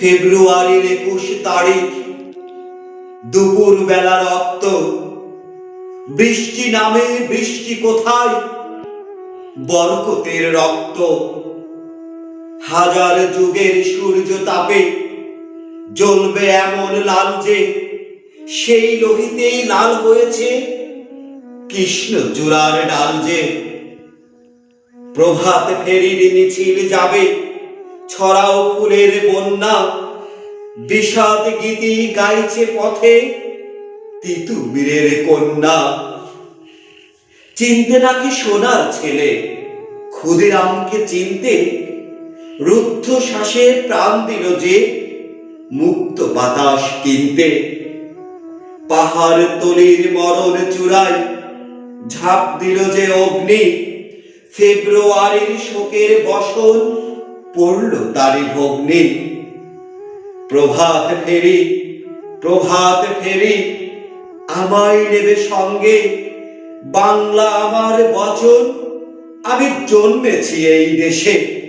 ফেব্রুয়ারির একুশ তারিখ দুপুর বেলা রক্ত। বৃষ্টি নামে, বৃষ্টি কোথায়? বরকতের রক্ত। হাজার যুগের সূর্য তাপে জ্বলবে এমন লাল যে সেই লোহিতেই লাল হয়েছে কৃষ্ণ চূড়ার ডাল যে। প্রভাত ফেরির মিছিল যাবে ছড়াও ফুলের বন্যা। বিষাদ গীতি গাইছে পথে তিতুমিরের কন্যা। চিনতে নাকি সোনার ছেলে? ক্ষুদিরামকে চিনতে রুদ্ধ শ্বাসে প্রাণ দিল যে মুক্ত বাতাস কিনতে। পাহাড় তলির মরণ চূড়ায় ঝাঁপ দিল যে অগ্নি। ফেব্রুয়ারির শোকের বসন পড়ল তারি ভগ্নি প্রভাত ফেরি প্রভাত ফেরি, আমায় নেবে সঙ্গে। বাংলা আমার বচন, আমি জন্মেছি এই দেশে।